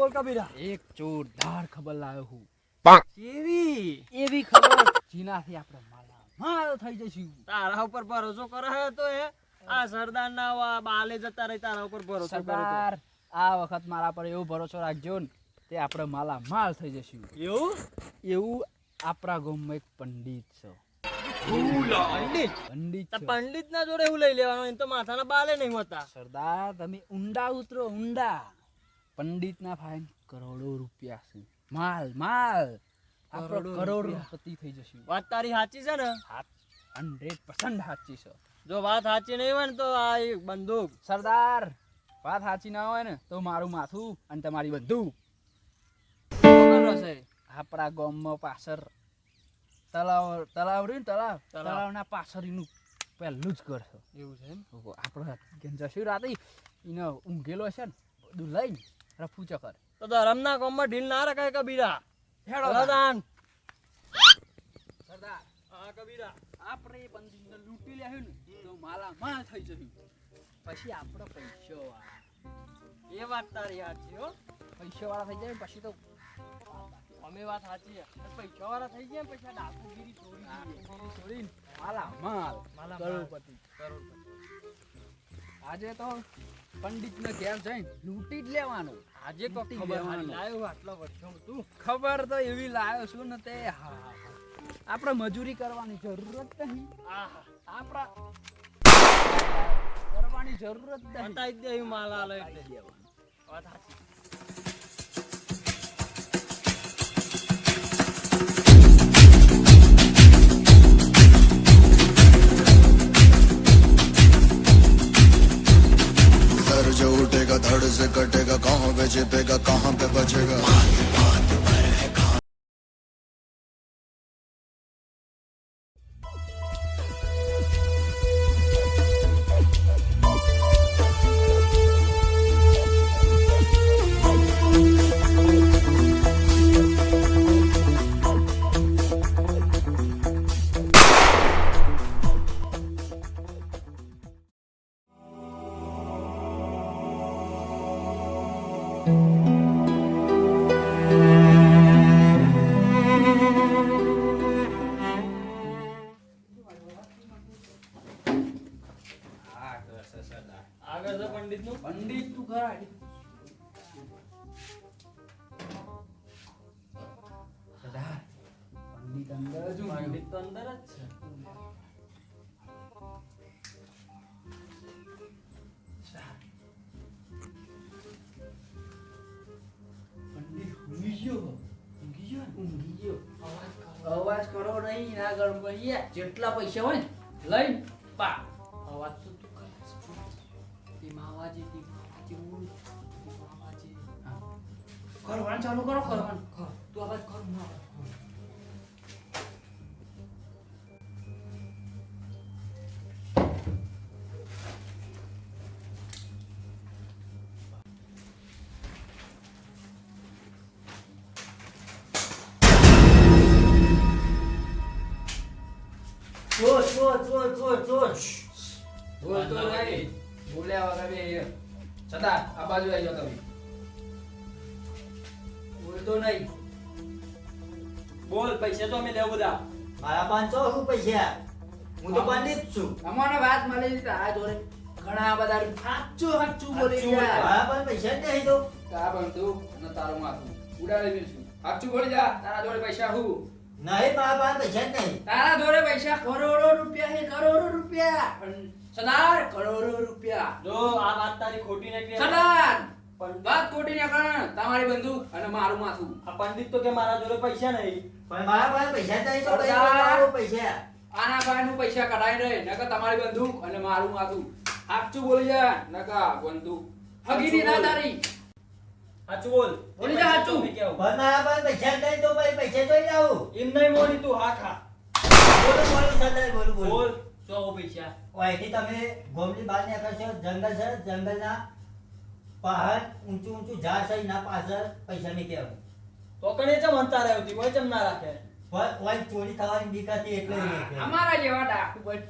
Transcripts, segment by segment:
બોલ કબીરા. એક જોરદાર ખબર લાવ્યો હું. કેવી? એવી ખબર જીનાથી આપણે માલા માલ થઈ જશું તારા ઉપર ભરોસો કરે તો એ? આ સરદાર ના બાલે જતા રહી તારા ઉપર ભરોસો સરદાર આ વખત મારા પર એવો ભરોસો રાખજો ને તે આપણે માલા માલ થઈ જશું એવું? એવું આપણા ગામમાં એક પંડિત છે. પંડિત? પંડિત પંડિત ના જોડે એવું લઈ લેવાનું એમ તો માથાના બાલે નહીં હોતા. સરદાર તમે ઊંડા ઉતરો ઊંડા. પંડિત ના ફાઈન કરોડો રૂપિયા છે. માલ માલ. આપણો કરોડો કરોડ રૂપિયા. પતિ થઈ જશે. વાત તારી સાચી છે ને? હંડ્રેડ પર્સન્ટ સાચી છે. જો વાત સાચી નહીં હોય ને તો આ બંદૂક. સરદાર વાત સાચી ના હોય ને તો મારું માથું અને તમારી બંદૂક છે? આપણા ગામમાં પાછળ તલાવ તલાવ રહ્યું ને તલાવ તલાવ. તલાવના પાછળનું પહેલું જ ઘર છે. એવું છે આપણે જશું રાતે. એને ઊંઘેલો છે ને બધું લઈને રફુ ચકર તો ધરમના કોમમાં ઢીલ ના રખાય કબીરા. હેડો હેડો સરદાર આ કબીરા આપણે એ બંદીને લૂંટી લેહ્યું ને તો માલા માલ થઈ જશું. પછી આપણો પૈસો એ વાત તારી સાચી હો. પૈસો વાળા થઈ જાય પછી તો અમે વાત સાચી છે. પૈસા વાળા થઈ ગયા ને પછી ડાકુગીરી છોડી છોડી માલ. માલા માલ. કરોડપતિ. કરોડપતિ. આજે તો પંડિતને ઘેર જઈને લૂંટી જ લેવાનું. આજે કોક ખબર લેવાનું. લાયો આટલા વર્ષો તું? ખબર તો એવી લાવ્યો છું ને તે હા આપણે મજૂરી કરવાની જરૂરત નહીં. આપણા કરવાની જરૂરત નહીં. બતાવી દે માલ આલે એટલે. વાત સાચી. जो उठेगा धड़ से कटेगा कहाँ पे छिपेगा कहाँ पे बचेगा આગળ છે પંડિતનું? પંડિત તું સરદાર પંડિત અંદર જ પંડિત તો અંદર જ છે. પંડિત ઊંઘી ગયો ઊંઘી ગયો ઊંઘી ગયો. અવાજ કરો. નહીં ના ગણપૈયા જેટલા પૈસા હોય લઈ લઈને પા. અવાજ તો તું કરે છે. એ માવાજી તી માવાજી બોલ તી માવાજી કરવાનું ચાલુ કરો કરવાનું કર તું અવાજ કર ના ચોર ચોર ચોર ચોર ચોર બોલતો નહીં. બોલ્યા આ બાજુ આવી જાઓ તમે. બોલતો નહીં. બોલ પૈસા તો અમે લેવું બધા. મારા પાંચસો શું પૈસા? હું તો પંડિત છું. અમને વાત મળી છે આ જોડે ઘણા બધા સાચું સાચું બોલી ગયા મારા પણ પૈસા જ નહીં તો. તારા બંધુ અને તારું માથું ઉડાડી દઈશું સાચું બોલી જા તારા જોડે પૈસા હું નહીં મારા પાસે પૈસા જ નહીં. તારા જોડે પૈસા કરોડો રૂપિયા છે કરોડો રૂપિયા. પણ સરદાર કરોડો રૂપિયા. જો આ વાત તારી ખોટી નીકળી સદાર વાત ખોટી ને તમારી બંદૂક અને મારું માથું. આ પંડિત તો કે મારા જોડે પૈસા નહીં. પણ મારા પાસે પૈસા જ નહીં તો પૈસા. પૈસા આના પાયનું પૈસા કઢાઈ રહે નકર તમારી બંદૂક અને મારું માથું. સાચું બોલી જા નકા બંદૂક હગીની ના તારી. સાચું બોલ. બોલી જા કેવું. પણ મારા પાસે પૈસા નહીં તો પછી પૈસા જોઈ આવું એમ નહીં મોડી તું હા ખા. બોલ બોલ સરદાર બોલ બોલ. બોલું. સો પૈસા. અહીંથી તમે ગોમલી બહાર નીકળશો જંગલ છે જંગલના પહાડ ઊંચું ઊંચું ઝાડ છે એના પાછળ પૈસા નહીં કહેવાય તો કણે ચમ અંતા રહ્યો હતી કોઈ ચમ ના રાખે? કોઈ ચોરી થવાની બીક હતી એટલે. અમારા જેવા ડાકુ બસ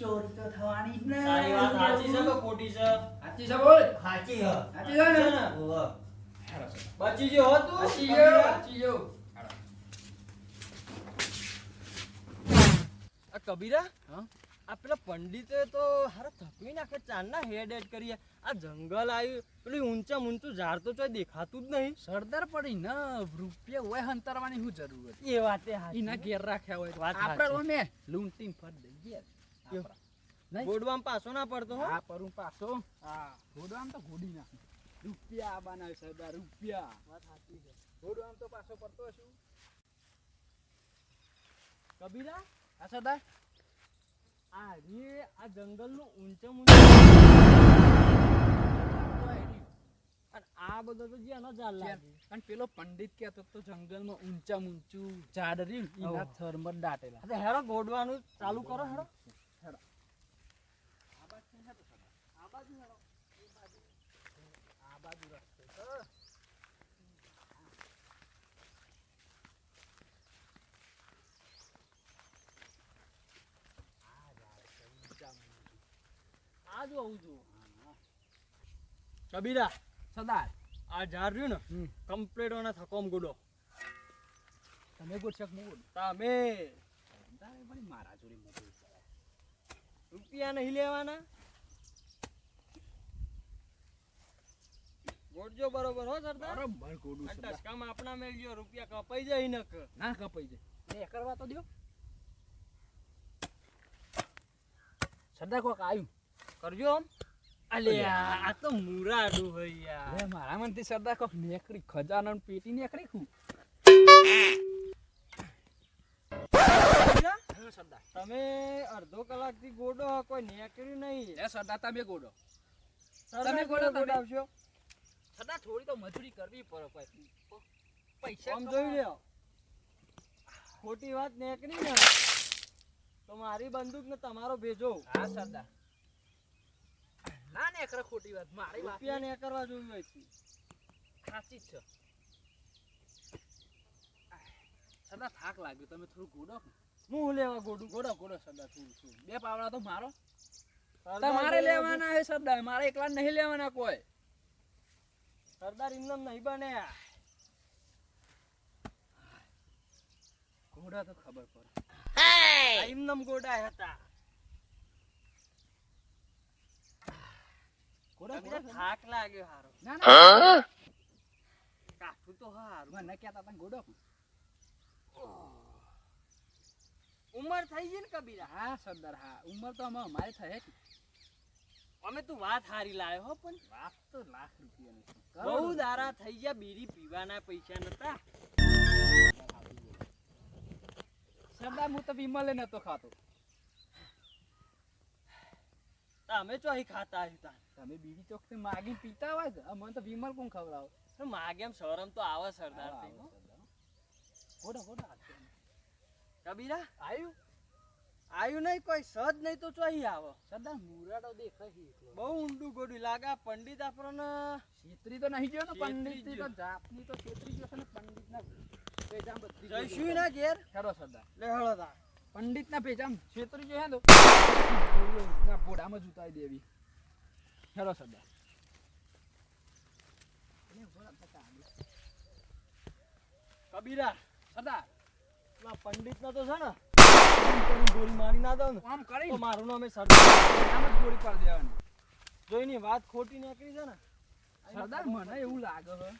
ચોરી તો થવાની જ ને. તારી વાત સાચી છે કે ખોટી છે? સાચી છે બોલ. સાચી હ. સાચી છે ને? ઓહો. બચી જો હો તું? બચી જો બચી જો કબીરા? હા? આ પેલા પંડિતે તો હારા થકવી નાખે ચાંદના હેડ એડ કરીએ આ જંગલ આવ્યું પેલું ઊંચા ઊંચું ઝાડ તો ચોય દેખાતું જ નહીં. સરદાર પડી ને રૂપિયા હોય હંતરવાની શું જરૂર હતી? એ વાતે એના ઘેર રાખ્યા હોય વાત આપણે સાચી. ઓમે લૂંટીને દઈ ગયા. ગોડવામ પાછો ના પડતો હા. પરું પાછો. હા. ગોડવામ તો ગોડી નાખું. રૂપિયા આવવાના સરદાર રૂપિયા. વાત સાચી છે. ગોડવામ તો પાછો પડતો છું કબીરા હા સરદાર? આ જંગલનું ઊંચા ઊંચું આ બધો તો જ્યાં ન જાળ લાગે. અને પેલો પંડિત કહેતો તો જંગલમાં ઊંચા ઊંચું ઝાડ રહ્યું એના ઓહો. થરમાં દાટેલા. આ તો ગોડવાનું ચાલુ કરો હેરો આ બાજુ રસ્તો છે. આ ઝાડ છે, ઊંચા ઊંચું. આ જો આવું છું. કબીરા સદાર આ ઝાડ રહ્યું ને કમ્પ્લીટ ઓને થકોમ ગુડો. તમે ગોઠક મૂકો તમે. તારે મારા જોડે મોકલી રૂપિયા નહીં લેવાના? ગોડજો બરોબર હો સરદાર? બરોબર ગોડું સરદાર. ટસકામાં આપણા મેળજો રૂપિયા કપાઈ જાય નક. ના કપાઈ જાય. એ કરવા તો દો સરદાર કોક આવ્યું કરજો. આમ અલ્યા આ તો મુરાડું ભૈયા લે મારા મનથી સરદાર કોક નેકડી ખજાનો પેટી નેકડી ખું. તમે અડધો કલાકથી ગોડો કોઈ નેકર્યું નહીં. એ સરદાર તમે ગોડો. તમે ગોડો ગોડો તમે. આવશો સરદાર થોડી તો મજૂરી કરવી પડે કોઈ. પૈસા આમ જોઈ લ્યો. ખોટી વાત નેકડી ને તો મારી બંદૂક ને તમારો ભેજો. હા સરદાર ના એકર ખોટી વાત મારી વાત રૂપિયા ને કરવા જોયું હોય છે. સાચી જ છે. સદા થાક લાગ્યો. તમે થોડું ગોડો હું. લેવા ગોડું? ગોડો ગોડો સદા થોડું થોડું. બે પાવડા તો મારો. તમારે લેવાના હે સરદાર. મારે એકલા નહીં લેવાના કોઈ. સરદાર ઇમનામ નહીં બને. ઘોડા તો ખબર પડે. ઇમનામ ગોડા હતા ઘોડા કબીરા ઘોડા થાક લાગ્યો હારો. ના ના. કાઠું તો હારું. મને કહેતા હતા ગોડો ઉંમર થઈ ગઈ ને કબીરા હા સરદાર હા. ઉંમર તો અમે અમારે થાય જ. અમે તું વાત હારી લાયો હો પણ. વાત તો લાખ રૂપિયા. બહુ દારા થઈ ગયા બીડી પીવાના પૈસા નતા. સરદાર હું તો વિમલે નતો ખાતો. તમે ચોહી ખાતા આવ્યું તા તમે બીજી ચોકથી માગી પીતા હોય છે મને તો વિમલ કોણ ખવડાવો? માગે એમ શરમ તો આવે સરદાર. ઘોડો ઘોડો કબીરા? આવ્યું આયુ નહીં કોઈ સદ નહીં તો ચોહી આવે. સરદાર મુરાડો દેખાય બહુ ઊંડું ગોડ્યું લાગે પંડિત આપણને. છેતરી તો નહીં ગયો ને પંડિત તો જાપની તો છેતરી ગયો છે ને પંડિત ના જઈશું ના ઘેર? હેડો સરદાર. લે હળો તા પંડિત ના પેચામ છેતરી ગયો તો. ના ભોડામાં જ ઉતારી દેવી. હેડો સરદાર. કબીરા સરદાર. પેલા પંડિત ના તો છે ને ગોળી મારી ના દઉં ને આમ કરી. તો મારું નામ સરદાર. આમ જ ગોળી પાડી દેવાની. જોઈની વાત ખોટી નીકળી છે ને સરદાર મને એવું લાગે છે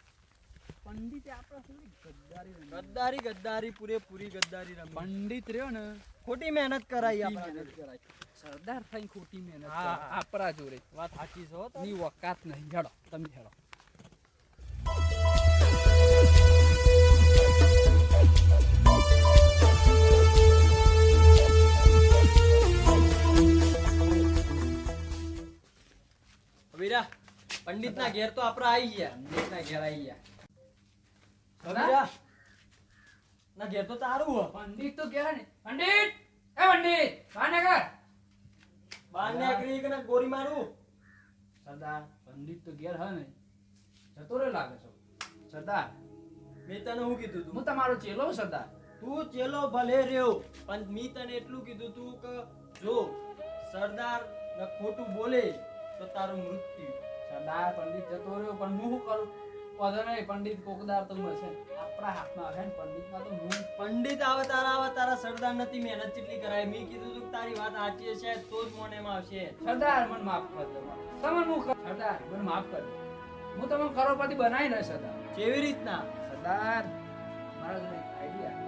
પંડિતે આપણે ગદ્દારી ગદ્દારી પૂરેપૂરી ગદ્દારી રમી. પંડિત રહ્યો ને. ખોટી મહેનત કરાઈ આપણે કરાય સરદાર થઈને ખોટી મહેનત હા. આપણા જોડે. વાત સાચી છો ની વકાત નહીં. હેડો તમે હેડો. પંડિત ના ઘેર તો આપડે આવી ગયા. પંડિતના ઘેર આઈ ગયા. ના ઘેર તો તારું હો પંડિત તો ઘેર ને. પંડિત! એ પંડિત! કાને બાર નાખી કે ના ગોળી મારું? સરદાર પંડિત તો ઘેર હે ને. જતો રે લાગે છો. સરદાર મેં તને હું કીધું તું? હું તમારો ચેલો સરદાર. તું ચેલો ભલે રહ્યો પણ મેં તને એટલું કીધું તું કે જો સરદાર ને ખોટું બોલે તો તારું મૃત્યુ. સરદાર પંડિત જતો રહ્યો પણ હું શું કરું? પંડિત કોકદાર તો મળશે આપણા હાથમાં ને પંડિતમાં તો હું. પંડિત આવે તારા આવે તારા સરદાર નથી મહેનત કેટલી કરાય. મેં કીધું તું તારી વાત સાચી છે તો જ મોનેમાં આવશે. સરદાર મને માફ કરજો તમને હું સરદાર મને માફ કરજો હું તમને કરોડપતિ બનાવી ન સરદાર કેવી રીતના? સરદાર મારા આઈડિયા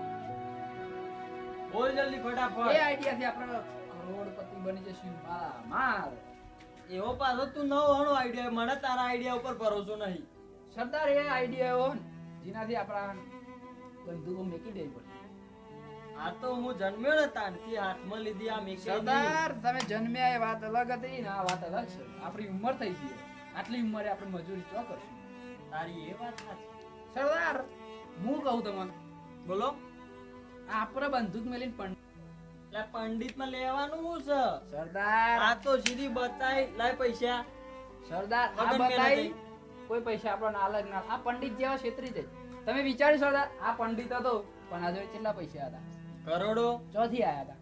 બોલ જલ્દી એ આઈડિયા આઈડિયાથી આપણે કરોડપતિ બની જશું માર એવો પાછો તું નવો હણો આઈડિયા મને તારા આઈડિયા ઉપર ભરોસો નહીં. સરદાર એ આઈડિયા જેનાથી આપણા બંદૂકો મેકી દેવી પડે. આ તો હું જન્મ્યો ને તાનથી હાથમાં લીધી આ મેકી સરદાર તમે જન્મ્યા એ વાત અલગ હતી ને આ વાત અલગ છે. આપણી ઉંમર થઈ ગઈ આટલી ઉંમરે આપણે મજૂરી ચો કરશું? તારી એ વાત સાચી. સરદાર હું કહું તમને. બોલો. આપણે બંદૂક મેલીને પણ એટલે પંડિતમાં લેવાનું હું છે? સરદાર. આ તો સીધી બતાય લાય પૈસા. સરદાર આ બતાઈ કોઈ પૈસા આપણને અલગ ના આ પંડિત જેવા છેતરી જાય તમે વિચારી શકો આ પંડિત હતો પણ આ જોડે કેટલા પૈસા હતા? કરોડો? ચોથી આયા હતા.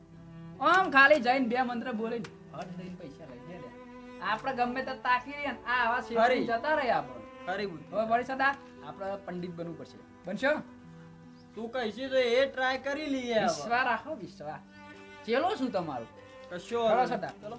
આમ ખાલી જઈને બે મંત્ર બોલીને હટ દઈને પૈસા લઈ ગયા આપણે ગમે તે તાકી રહીએ આ આવા શેરી જતા રહે આપણે ખરી બુદ્ધ હવે વળી સદા આપણે પંડિત બનવું પડશે. બનશો? તું કહીશી તો એ ટ્રાય કરી લઈએ. વિશ્વાસ રાખો વિશ્વાસ ચેલો શું તમારું? કશો ચલો સદા. ચલો.